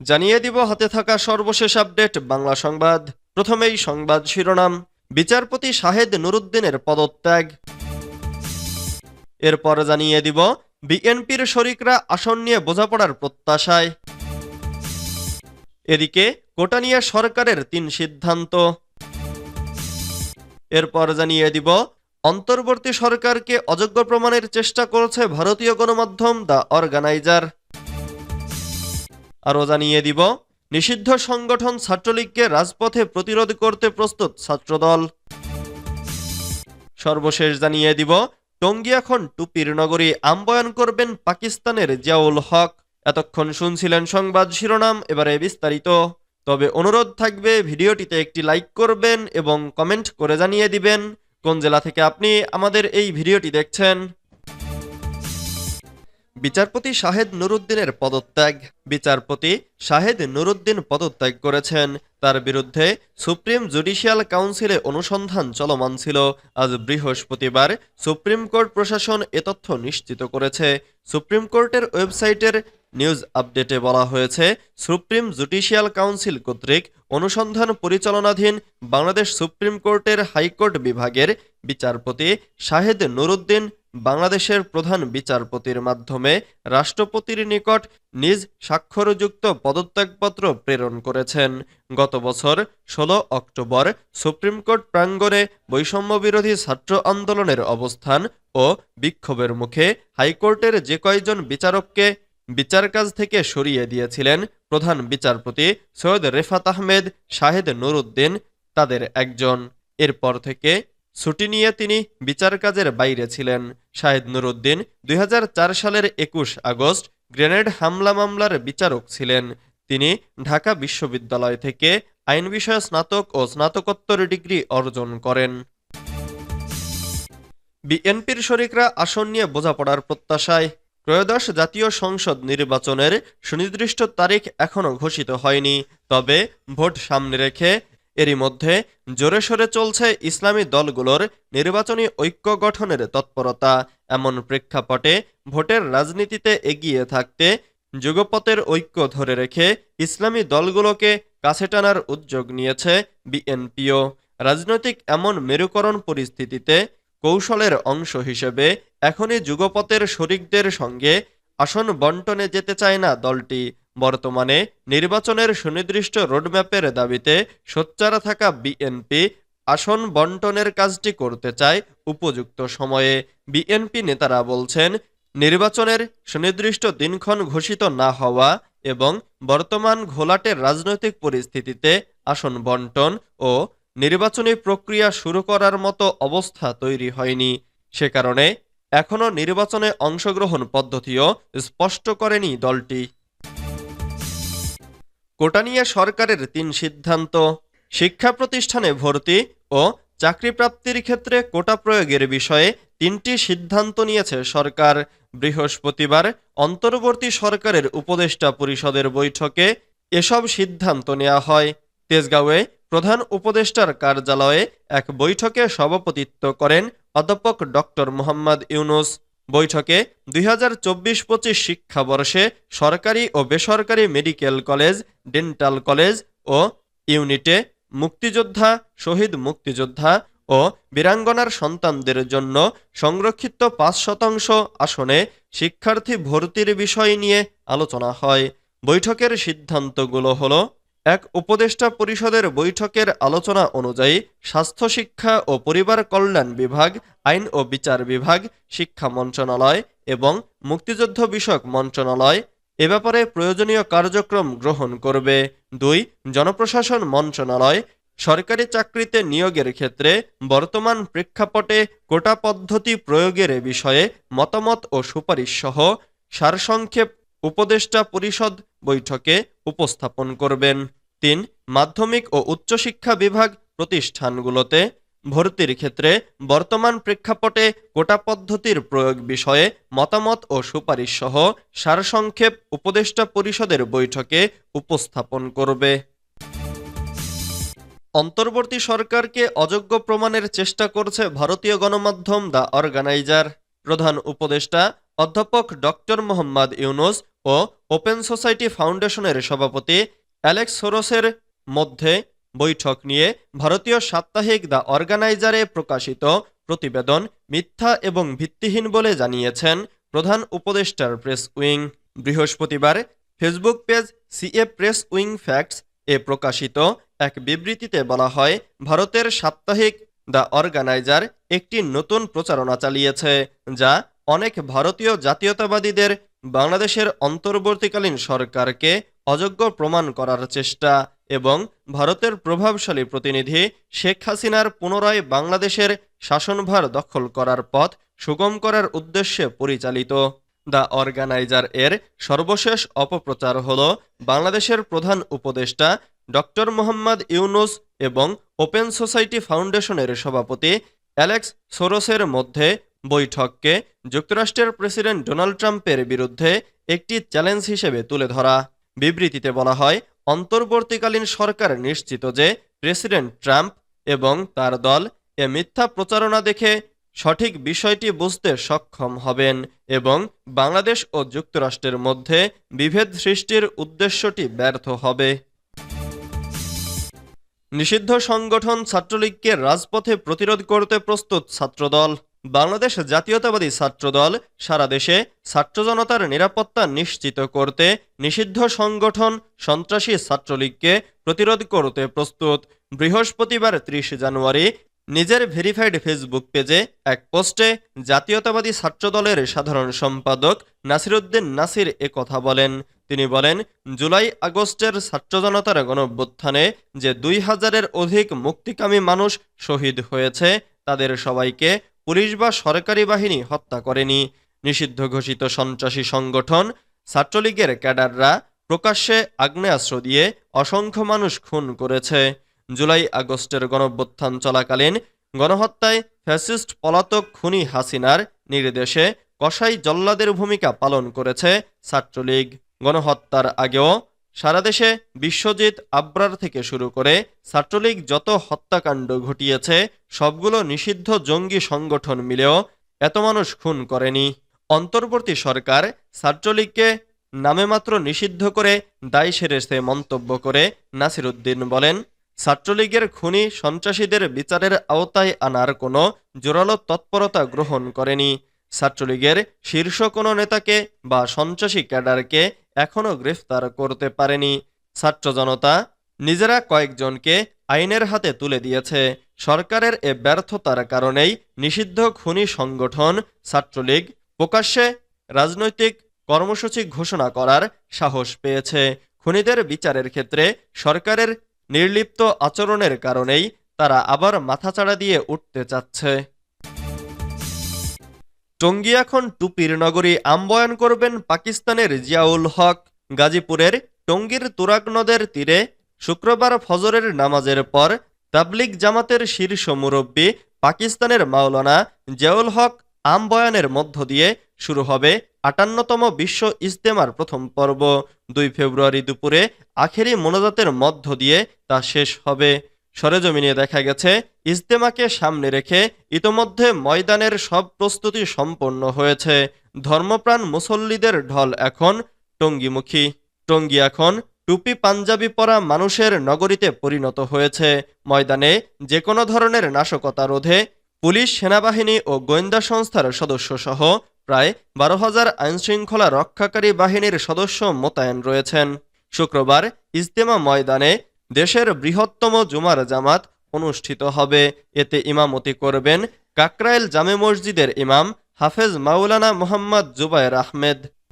জানিয়ে দিব হাতে থাকা সর্বশেষ আপডেট বাংলা সংবাদ। প্রথমেই সংবাদ শিরোনাম। বিচারপতি শাহেদ নুরুদ্দিনের পদত্যাগ। এরপর জানিয়ে দিব, বিএনপির শরিকরা আসন নিয়ে বোঝাপড়ার প্রত্যাশায়। এদিকে কোটা নিয়ে সরকারের তিন সিদ্ধান্ত। এরপর জানিয়ে দিব, অন্তর্বর্তী সরকারকে অযোগ্য প্রমাণের চেষ্টা করছে ভারতীয় গণমাধ্যম দ্য অর্গানাইজার। আরও জানিয়ে দিব। নিষিদ্ধ সংগঠন ছাত্রলীগকে রাজপথে প্রতিরোধ করতে প্রস্তুত ছাত্রদল। সর্বশেষ জানিয়ে দিব, টঙ্গী এখন টুপির নগরী আম্বয়ন করবেন পাকিস্তানের জিয়াউল হক। এতক্ষণ শুনছিলেন সংবাদ শিরোনাম, এবারে বিস্তারিত। তবে অনুরোধ থাকবে, ভিডিওটিতে একটি লাইক করবেন এবং কমেন্ট করে জানিয়ে দিবেন। কোন জেলা থেকে আপনি আমাদের এই ভিডিওটি দেখছেন? বিচারপতি শাহেদ নুরুদ্দিনের পদত্যাগ। বিচারপতি শাহেদ নুরুদ্দিন পদত্যাগ করেছেন। তার বিরুদ্ধে সুপ্রিম জুডিশিয়াল কাউন্সিলে অনুসন্ধান চলমান ছিল। আজ বৃহস্পতিবার সুপ্রিম কোর্ট প্রশাসন এ তথ্য নিশ্চিত করেছে। সুপ্রিম কোর্টের ওয়েবসাইটের নিউজ আপডেটে বলা হয়েছে, সুপ্রিম জুডিশিয়াল কাউন্সিল কর্তৃক অনুসন্ধান পরিচালনাধীন বাংলাদেশ সুপ্রিম কোর্টের হাইকোর্ট বিভাগের বিচারপতি শাহেদ নুরুদ্দিন বাংলাদেশের প্রধান বিচারপতির মাধ্যমে রাষ্ট্রপতির নিকট নিজ স্বাক্ষরযুক্ত পদত্যাগপত্র প্রেরণ করেছেন। গত বছর ষোলো অক্টোবর সুপ্রিম কোর্ট প্রাঙ্গণে বৈষম্যবিরোধী ছাত্র আন্দোলনের অবস্থান ও বিক্ষোভের মুখে হাইকোর্টের যে কয়জন বিচারককে বিচার কাজ থেকে সরিয়ে দিয়েছিলেন প্রধান বিচারপতি সৈয়দ রেফাত আহমেদ, শাহেদ নুরুদ্দিন, তাদের একজন। এরপর থেকে ছুটি নিয়ে তিনি বিচার কাজের বাইরে ছিলেন। শাহেদ নুরুদ্দিন দুই সালের একুশ আগস্ট গ্রেনেড হামলা মামলার বিচারক ছিলেন। তিনি ঢাকা বিশ্ববিদ্যালয় থেকে আইন বিষয়ে স্নাতক ও স্নাতকোত্তর ডিগ্রি অর্জন করেন। বিএনপির শরিকরা আসন নিয়ে বোঝাপড়ার প্রত্যাশায় ত্রয়োদশ জাতীয় সংসদ নির্বাচনের সুনির্দিষ্ট তারিখ এখনও ঘোষিত হয়নি। তবে ভোট সামনে রেখে এরই মধ্যে জোরে সোরে চলছে ইসলামী দলগুলোর নির্বাচনী ঐক্য গঠনের তৎপরতা। এমন প্রেক্ষাপটে ভোটের রাজনীতিতে এগিয়ে থাকতে যুগপথের ঐক্য ধরে রেখে ইসলামী দলগুলোকে কাছে টানার উদ্যোগ নিয়েছে বিএনপিও। রাজনৈতিক এমন মেরুকরণ পরিস্থিতিতে কৌশলের অংশ হিসেবে এখনই যুগপথের শরিকদের সঙ্গে আসন বন্টনে যেতে চায় না দলটি। বর্তমানে নির্বাচনের সুনির্দিষ্ট রোডম্যাপের দাবিতে সোচ্চারা থাকা বিএনপি আসন বন্টনের কাজটি করতে চায় উপযুক্ত সময়ে। বিএনপি নেতারা বলছেন, নির্বাচনের সুনির্দিষ্ট দিনক্ষণ ঘোষিত না হওয়া এবং বর্তমান ঘোলাটের রাজনৈতিক পরিস্থিতিতে আসন বন্টন ও নির্বাচনী প্রক্রিয়া শুরু করার মতো অবস্থা তৈরি হয়নি। সে কারণে এখনও নির্বাচনে অংশগ্রহণ পদ্ধতিও স্পষ্ট করেনি দলটি। কোটা নিয়ে সরকারের তিন সিদ্ধান্ত, শিক্ষা প্রতিষ্ঠানে ভর্তি ও চাকরি প্রাপ্তির ক্ষেত্রে কোটা প্রয়োগের বিষয়ে তিনটি সিদ্ধান্ত নিয়েছে সরকার। বৃহস্পতিবার অন্তর্বর্তী সরকারের উপদেষ্টা পরিষদের বৈঠকে এসব সিদ্ধান্ত নেওয়া হয়। তেজগাঁওয়ে প্রধান উপদেষ্টার কার্যালয়ে এক বৈঠকে সভাপতিত্ব করেন অধ্যাপক ডক্টর মোহাম্মদ ইউনুস। বৈঠকে দুই হাজার চব্বিশ পঁচিশ শিক্ষাবর্ষে সরকারি ও বেসরকারি মেডিকেল কলেজ, ডেন্টাল কলেজ ও ইউনিটে মুক্তিযোদ্ধা, শহীদ মুক্তিযোদ্ধা ও বীরাঙ্গনার সন্তানদের জন্য সংরক্ষিত পাঁচ শতাংশ আসনে শিক্ষার্থী ভর্তির বিষয় নিয়ে আলোচনা হয়। বৈঠকের সিদ্ধান্তগুলো হলো এক উপদেষ্টা পরিষদের বৈঠকের আলোচনা অনুযায়ী স্বাস্থ্য শিক্ষা ও পরিবার কল্যাণ বিভাগ, আইন ও বিচার বিভাগ, শিক্ষা মন্ত্রণালয় এবং মুক্তিযুদ্ধ বিষয়ক মন্ত্রণালয় এ ব্যাপারে প্রয়োজনীয় কার্যক্রম গ্রহণ করবে। দুই, জনপ্রশাসন মন্ত্রণালয় সরকারি চাকরিতে নিয়োগের ক্ষেত্রে বর্তমান প্রেক্ষাপটে কোটা পদ্ধতি প্রয়োগের বিষয়ে মতামত ও সুপারিশ সহ সারসংক্ষেপ উপদেষ্টা পরিষদ বৈঠকে উপস্থাপন করবেন। তিন, মাধ্যমিক ও উচ্চশিক্ষা বিভাগ প্রতিষ্ঠানগুলোতে ভর্তির ক্ষেত্রে বর্তমান প্রেক্ষাপটে কোটা পদ্ধতির প্রয়োগ বিষয়ে মতামত ও সুপারিশ সহ সারসংক্ষেপ উপদেষ্টা পরিষদের বৈঠকে উপস্থাপন করবে। অন্তর্বর্তী সরকারকে অযোগ্য প্রমাণের চেষ্টা করছে ভারতীয় গণমাধ্যম দ্য অর্গানাইজার। প্রধান উপদেষ্টা অধ্যাপক ডক্টর মোহাম্মদ ইউনুস ও ওপেন সোসাইটি ফাউন্ডেশনের সভাপতি অ্যালেক্স সোরসের মধ্যে বৈঠক নিয়ে ভারতীয় সাপ্তাহিক দ্য অর্গানাইজারে প্রকাশিত প্রতিবেদন মিথ্যা এবং ভিত্তিহীন বলে জানিয়েছেন প্রধান উপদেষ্টার প্রেস উইং। বৃহস্পতিবার Facebook page CA press wing facts এ প্রকাশিত এক বিবৃতিতে বলা হয়, ভারতের সাপ্তাহিক দ্য অর্গানাইজার একটি নতুন প্রচারণা চালিয়েছে, যা অনেক ভারতীয় জাতীয়তাবাদীদের বাংলাদেশের অন্তর্বর্তীকালীন সরকারকে অযোগ্য প্রমাণ করার চেষ্টা এবং ভারতের প্রভাবশালী প্রতিনিধি শেখ হাসিনার পুনরায় বাংলাদেশের শাসনভার দখল করার পথ সুগম করার উদ্দেশ্যে পরিচালিত। দ্য অর্গানাইজার এর সর্বশেষ অপপ্রচার হল বাংলাদেশের প্রধান উপদেষ্টা ডক্টর মোহাম্মদ ইউনুস এবং ওপেন সোসাইটি ফাউন্ডেশনের সভাপতি অ্যালেক্স সোরসের মধ্যে বৈঠককে যুক্তরাষ্ট্রের প্রেসিডেন্ট ডোনাল্ড ট্রাম্পের বিরুদ্ধে একটি চ্যালেঞ্জ হিসেবে তুলে ধরা। বিবৃতিতে বলা হয়, অন্তর্বর্তীকালীন সরকার নিশ্চিত যে প্রেসিডেন্ট ট্রাম্প এবং তার দল এ মিথ্যা প্রচারণা দেখে সঠিক বিষয়টি বুঝতে সক্ষম হবেন এবং বাংলাদেশ ও যুক্তরাষ্ট্রের মধ্যে বিভেদ সৃষ্টির উদ্দেশ্যটি ব্যর্থ হবে। নিষিদ্ধ সংগঠন ছাত্রলীগকে রাজপথে প্রতিরোধ করতে প্রস্তুত ছাত্রদল। বাংলাদেশ জাতীয়তাবাদী ছাত্রদল সারা দেশে ছাত্র জনতার নিরাপত্তা নিশ্চিত করতে নিষিদ্ধ সংগঠন সন্ত্রাসী ছাত্রলীগকে প্রতিরোধ করতে প্রস্তুত। বৃহস্পতিবার ত্রিশ জানুয়ারি নিজের ভেরিফাইড ফেসবুক পেজে এক পোস্টে জাতীয়তাবাদী ছাত্রদলের সাধারণ সম্পাদক নাসিরুদ্দিন নাসির এ কথা বলেন। তিনি বলেন, জুলাই আগস্টের ছাত্র জনতার গণঅভ্যুত্থানে যে দুই হাজারের অধিক মুক্তিকামী মানুষ শহীদ হয়েছে, তাদের সবাইকে পুলিশ বা সরকারি বাহিনী হত্যা করেনি। নিষিদ্ধ ঘোষিত সন্ত্রাসী সংগঠন ছাত্রলীগের ক্যাডাররা প্রকাশ্যে আগ্নেয়াস্ত্র দিয়ে অসংখ্য মানুষ খুন করেছে। জুলাই আগস্টের গণঅভ্যুত্থান চলাকালীন গণহত্যায় ফ্যাসিস্ট পলাতক খুনি হাসিনার নির্দেশে কসাই জল্লাদের ভূমিকা পালন করেছে ছাত্রলীগ। গণহত্যার আগেও সারা দেশে বিশ্বজিৎ আব্রার থেকে শুরু করে ছাত্রলীগ যত হত্যাকাণ্ড ঘটিয়েছে, সবগুলো নিষিদ্ধ জঙ্গি সংগঠন মিলেও এত মানুষ খুন করেনি। অন্তর্বর্তী সরকার ছাত্রলীগকে নামে মাত্র নিষিদ্ধ করে দায় সেরেছে মন্তব্য করে নাসিরুদ্দিন বলেন, ছাত্রলীগের খুনি সন্ত্রাসীদের বিচারের আওতায় আনার কোনো জোরালো তৎপরতা গ্রহণ করেনি। ছাত্রলীগের শীর্ষ কোনো নেতাকে বা সন্ত্রাসী ক্যাডারকে এখনও গ্রেফতার করতে পারেনি। ছাত্র জনতা নিজেরা কয়েকজনকে আইনের হাতে তুলে দিয়েছে। সরকারের এ ব্যর্থতার কারণেই নিষিদ্ধ খুনি সংগঠন ছাত্রলীগ প্রকাশ্যে রাজনৈতিক কর্মসূচি ঘোষণা করার সাহস পেয়েছে। খুনিদের বিচারের ক্ষেত্রে সরকারের নির্লিপ্ত আচরণের কারণেই তারা আবার মাথাচাড়া দিয়ে উঠতে চাচ্ছে। টঙ্গী এখন টুপির নগরী আম্বয়ন করবেন পাকিস্তানের জিয়াউল হক। গাজীপুরের টঙ্গীর তুরাগ নদের তীরে শুক্রবার ফজরের নামাজের পর তাবলিগ জামাতের শীর্ষ মুরব্বী পাকিস্তানের মাওলানা জিয়াউল হক আমবয়ানের মধ্য দিয়ে শুরু হবে আটান্নতম বিশ্ব ইজতেমার প্রথম পর্ব। দুই ফেব্রুয়ারি দুপুরে আখেরি মোনাজাতের মধ্য দিয়ে তা শেষ হবে। সরেজমিনে দেখা গেছে, ইজতেমাকে সামনে রেখে ইতোমধ্যে ময়দানের সব প্রস্তুতি সম্পন্ন হয়েছে। ধর্মপ্রাণ মুসল্লিদের ঢল এখন টঙ্গিমুখী। টঙ্গী এখন টুপি পাঞ্জাবি পরা মানুষের নগরীতে পরিণত হয়েছে। ময়দানে যে কোনো ধরনের নাশকতা রোধে পুলিশ, সেনাবাহিনী ও গোয়েন্দা সংস্থার সদস্য সহ প্রায় বারো হাজার আইনশৃঙ্খলা রক্ষাকারী বাহিনীর সদস্য মোতায়েন রয়েছেন। শুক্রবার ইজতেমা ময়দানে দেশের বৃহত্তম জুমার জামাত অনুষ্ঠিত হবে। এতে ইমামতি করবেন কাকরাইল জামে মসজিদের ইমাম হাফেজ মাওলানা মোহাম্মদ জুবায়ের আহমেদ।